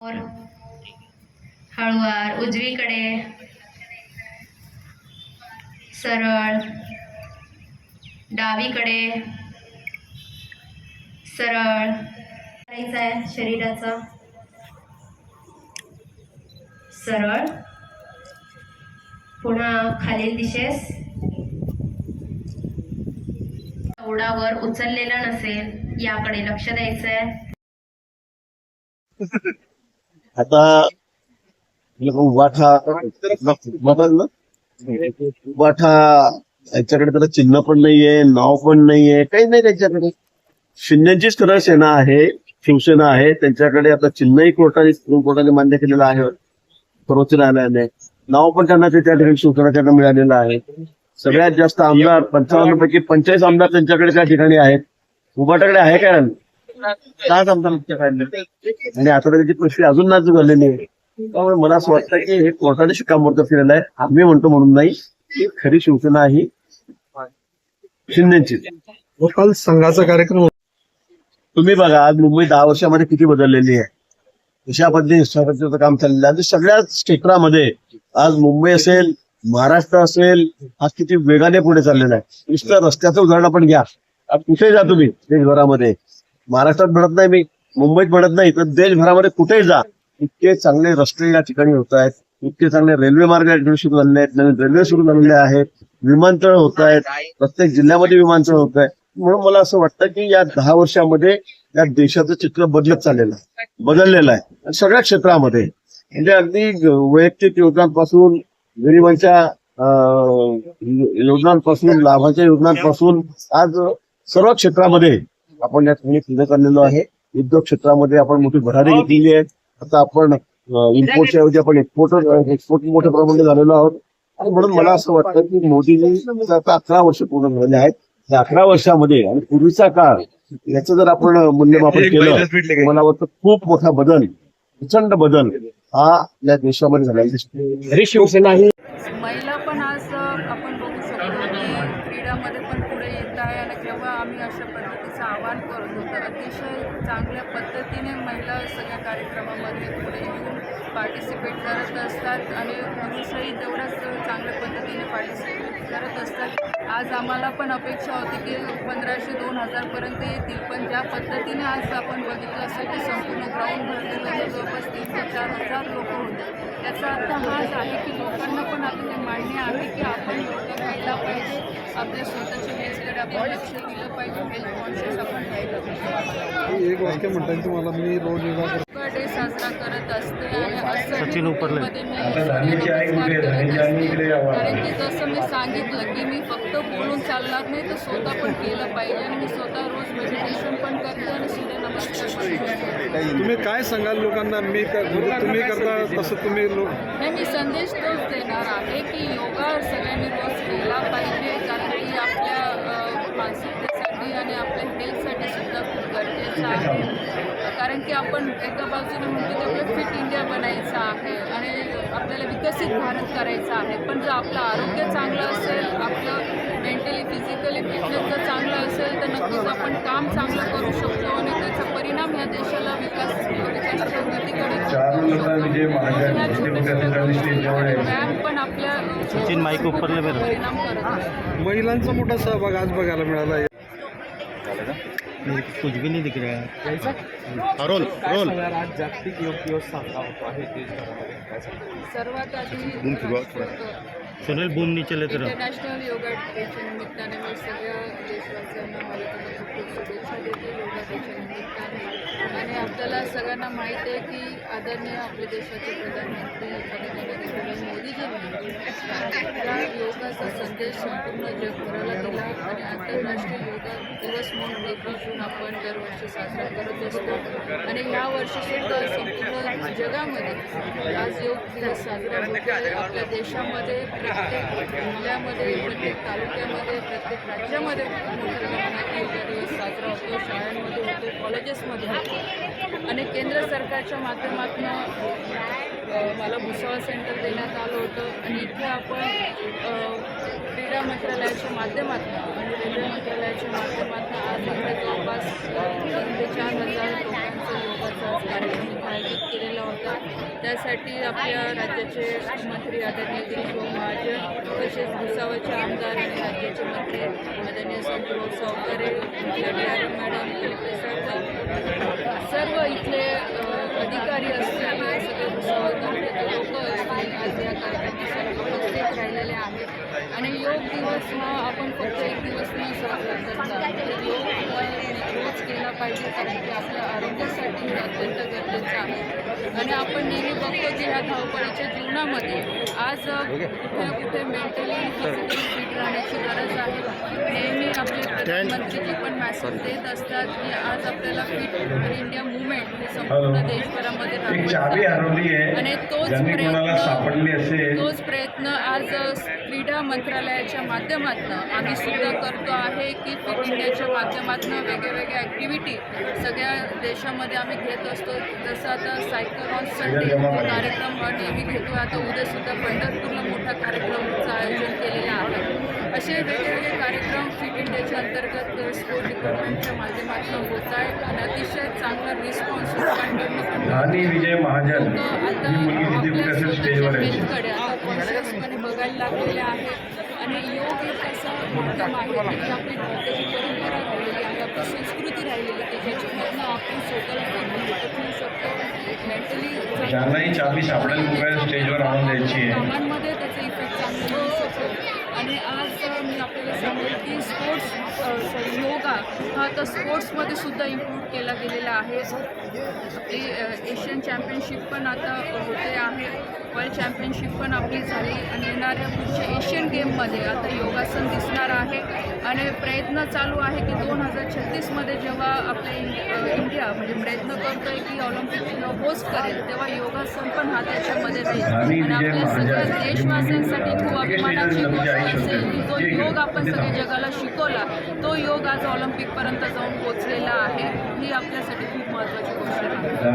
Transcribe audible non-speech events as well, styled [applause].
वर हळुवार उजवीकडे. सरळ. डावीकडे. सरळ. करायचं आहे शरीराचं. सरळ. पुन्हा खालील दिशेस. ओढावर उचललेला नसेल याकडे लक्ष द्यायचं आहे [laughs] आता उबाठा बदल उबाठा यांच्याकडे त्याला चिन्ह पण नाहीये नाव पण नाहीये काही नाही त्यांच्याकडे. शिंदेचीच खरं सेना आहे शिवसेना आहे त्यांच्याकडे आता चिन्हही कोर्टाने सुप्रीम कोर्टाने मान्य केलेलं आहे. सर्वोच्च न्यायालयाने नाव पण त्यांना त्या ठिकाणी शिवसेना त्यांना मिळालेलं आहे. सगळ्यात जास्त आमदार पंचावन्न पैकी पंचेचाळीस आमदार त्यांच्याकडे त्या ठिकाणी आहेत. उभाटाकडे आहे काय सात आमदार त्यांच्याकडे आणि आता त्याची प्रश्न अजून नाजूक झालेली आहे त्यामुळे मला असं वाटतं की हे कोर्टाने शिक्कामोर्तब केलेलं आहे. आम्ही म्हणतो म्हणून नाही. की खरी शिवसेना ही शिंदेची. काल संघाचा कार्यक्रम. तुम्ही बघा आज मुंबई दहा वर्षामध्ये किती बदललेली आहे. अशा पद्धतीने इन्फ्रास्ट्रक्चरचं काम चाललेलं आहे? सगळ्याच क्षेत्रामध्ये आज मुंबई असेल महाराष्ट्र असेल आज किती वेगाने पुढे चाललेला आहे. नुसतं रस्त्याचं उदाहरण आपण घ्या. कुठे जा तुम्ही? देशभरामध्ये. महाराष्ट्रात म्हणत नाही मी मुंबईत म्हणत नाही तर देशभरामध्ये कुठेही जा. इतके चांगले रस्ते या ठिकाणी होत आहेत इतके चांगले रेल्वे मार्ग या ठिकाणी सुरू झालेले आहेत नवीन रेल्वे सुरू झालेले आहेत विमानतळ होत आहेत प्रत्येक जिल्ह्यामध्ये विमानतळ होत आहे. म्हणून मला असं वाटतं की या दहा वर्षामध्ये या देशाचं चित्र बदलत चाललेलं आहे बदललेलं आहे. सगळ्या क्षेत्रामध्ये. म्हणजे अगदी वैयक्तिक योजनांपासून गरिबांच्या योजनांपासून लाभांच्या योजनांपासून आज सर्व क्षेत्रामध्ये आपण या ठिकाणी पुढे चाललेलो आहे. उद्योग क्षेत्रामध्ये आपण मोठी भरारी घेतलेली आहे. आता आपण इम्पोर्टच्या ऐवजी आपण एक्सपोर्ट एक्सपोर्ट मोठ्या प्रमाणात झालेलो आहोत. आणि म्हणून मला असं वाटतं की मोदीजी आता अकरा वर्ष पूर्ण झालेले आहेत. या अकरा वर्षामध्ये आणि पूर्वीचा काळ याचं जर आपण मूल्यमापन केलं तर मला वाटतं खूप मोठा बदल प्रचंड बदल हा या देशामध्ये तरी शिवसेना ही पद्धतीने महिला सगळ्या कार्यक्रमामध्ये पुढे येऊन पार्टिसिपेट करत असतात आणि पुरुषही तेवढ्याच चांगल्या पद्धतीने पार्टिसिपेट करत असतात. आज आम्हाला पण अपेक्षा होती की पंधराशे दोन हजारपर्यंत येतील पण ज्या पद्धतीने आज आपण बघितलं असं की संपूर्ण ग्राउंड भरलेलं होतं चार हजार लोक होते. याचा अर्थ हाच आहे की लोकांना पण ते मान्य आहे की आपण योगा घ्यायला पाहिजे. आपल्या स्वतःच्या हेल्थकडे आपण लक्ष दिलं पाहिजे. हेल्थ कॉन्शियस आपण राहिलं पाहिजे. एक वाक्य तुम्हाला मी रोज योगा डे साजरा करत असते आणि असं सचिन उपरले. मध्ये मी सूर्यनमस्कार करत असते. कारण की जसं मी सांगितलं की मी फक्त बोलून चालणार नाही तर स्वतः पण केलं पाहिजे आणि मी स्वतः रोज मेडिटेशन पण करते. करते तुम्ही काय सांगाल लोकांना? मी तुम्ही करता तसं तुम्ही लोक मी संदेश तोच देणार आहे की योगा सगळ्यांनी रोज केला पाहिजे. कारण की आपल्या अ, मानसिकतेसाठी आणि आपल्या हेल्थसाठी सुद्धा खूप गरजेचं आहे. कारण की आपण एका बाजूने म्हणतो की आपलं फिट इंडिया बनायचं आहे आणि आपल्याला विकसित भारत करायचा आहे. पण जर आपलं आरोग्य चांगलं असेल आपलं मेंटली फिजिकली फिटनेस जर चांगलं नक्कीच आपण काम चांगलं करू शकतो आणि त्याचा परिणाम या देशाला विकास विकासाच्या गतीकडे. व्यायाम पण आपल्या. परिणाम करत महिलांचा मोठा सहभाग आज बघायला मिळाला आहे. कुछ भी नहीं दिख रहा है रोल रोल. आज जागतिक योग दिवस साजरा होतो आहे देशभरामध्ये सर्वात आधी. सुनील बूम चले तर. इंटरनॅशनल योगा डेच्या निमित्ताने मी सगळ्या देशवासियांना मला खूप खूप शुभेच्छा देते. योगा डेच्या निमित्ताने. आणि आपल्याला सगळ्यांना माहीत आहे की आदरणीय आपल्या देशाचे प्रधानमंत्री नरेंद्र मोदीजींनी या योगाचा संदेश संपूर्ण जगभराला दिला आणि आंतरराष्ट्रीय योगा दिवस म्हणून एकवीस जून आपण दरवर्षी साजरा करत असतो. आणि ह्या वर्षीसुद्धा संपूर्ण जगामध्ये आज योग दिवस साजरा होतो आपल्या देशामध्ये प्रत्येक जिल्ह्यामध्ये प्रत्येक तालुक्यामध्ये प्रत्येक राज्यामध्ये मोठ्या प्रमाणात योगा दिवस साजरा होतो शाळांमध्ये होतो कॉलेजेसमध्ये होतो आणि केंद्र सरकारच्या माध्यमातून मला भुसावळ सेंटर देण्यात आलं होतं. आणि इथे आपण क्रीडा मंत्रालयाच्या माध्यमातून म्हणजे रेल्वे मंत्रालयाच्या माध्यमातून आज इथे जवळपास तीन ते चार हजार लोकांचा योगाचा कार्यक्रम आयोजित केलेला होता. त्यासाठी आपल्या राज्याचे मंत्री आदरणीय गिरीश महाजन तसेच भुसावळचे आमदार आणि राज्याचे मंत्री आदरणीय Santosh Savkare D madam collector साहेब सर्व इथले अधिकारी असतील सगळे भुसावळ लोक आज या कार्यक्रमासाठी उपस्थित राहिलेले आहेत आणि योग दिवस हा आपण फक्त एक दिवस न साजरा करता योग रोज केला पाहिजे कारण की आपल्या आरोग्यासाठी अत्यंत गरजेचं आहे. आणि आपण नेहमी बघतो की ह्या धावपळीच्या जीवनामध्ये आज कुठे कुठे मेंटली फिट राहण्याची गरज आहे. नेहमी आपले प्रधानमंत्रीजी पण मॅसेज देत असतात की आज आपल्याला फिट इंडिया मुवमेंट हे संपूर्ण देशभरामध्ये आणि तोच प्रयत्न तोच प्रयत्न आज क्रीडा मंत्रालयाच्या माध्यमातून आम्ही सुद्धा करतो आहे की फिट इंडियाच्या माध्यमातून वेगळ्या वेगळ्या ॲक्टिव्हिटी सगळ्या देशामध्ये आम्ही घेत असतो. जसं आता सायकल कार्यक्रम हा नेहमी घेतो आता उद्यासुद्धा पंढरपूरला मोठा कार्यक्रमाचं आयोजन केलेलं आहे. असे वेगवेगळे कार्यक्रम फिट इंडियाच्या अंतर्गत स्पोर्ट डिपार्टमेंटच्या माध्यमातून होत आहेत. आणि अतिशय चांगला रिस्पॉन्स विजय महाजन स्टेजवर आहे. हेल्थकडे आता कॉन्शियसपणे बघायला लागलेले आहेत. आणि योग एक असं माध्यम आहे की आपली भारताची परंपरा राहिलेली आहे आपली संस्कृती राहिलेली आहे ज्याच्यामधनं आपण स्वतःला ठेवू शकतो मेंटली ज्यांनाही चाबी सापडेल बघायला स्टेजवर आणून द्यायची आहे कामांमध्ये त्याचा इफेक्ट चांगला होऊ शकतो आणि आज मी आपल्याला सांगेल की स्पोर्ट्स सॉरी योगा हा आता स्पोर्ट्समध्ये सुद्धा इम्प्रूव्ह केला गेलेला आहे. आपली एशियन चॅम्पियनशिप पण आता होते आहे. वर्ल्ड चॅम्पियनशिप पण आपली झाली आणि येणाऱ्या पुढच्या एशियन गेममध्ये आता योगासन दिसणार आहे. आणि प्रयत्न चालू आहे की दोन हजार छत्तीसमध्ये जेव्हा आपले इंडिया म्हणजे प्रयत्न करतो आहे की ऑलिम्पिक होस्ट करेल तेव्हा योगासन पण हा त्याच्यामध्ये राहील आणि विजय आपल्या महाजन सगळ्या देशवासियांसाठी खूप अभिमानाची गोष्ट असेल की जो योग आपण सगळ्या जगाला शिकवला तो योग आज ऑलिम्पिकपर्यंत जाऊन पोचलेला आहे. ही आपल्यासाठी खूप महत्त्वाची गोष्ट आहे.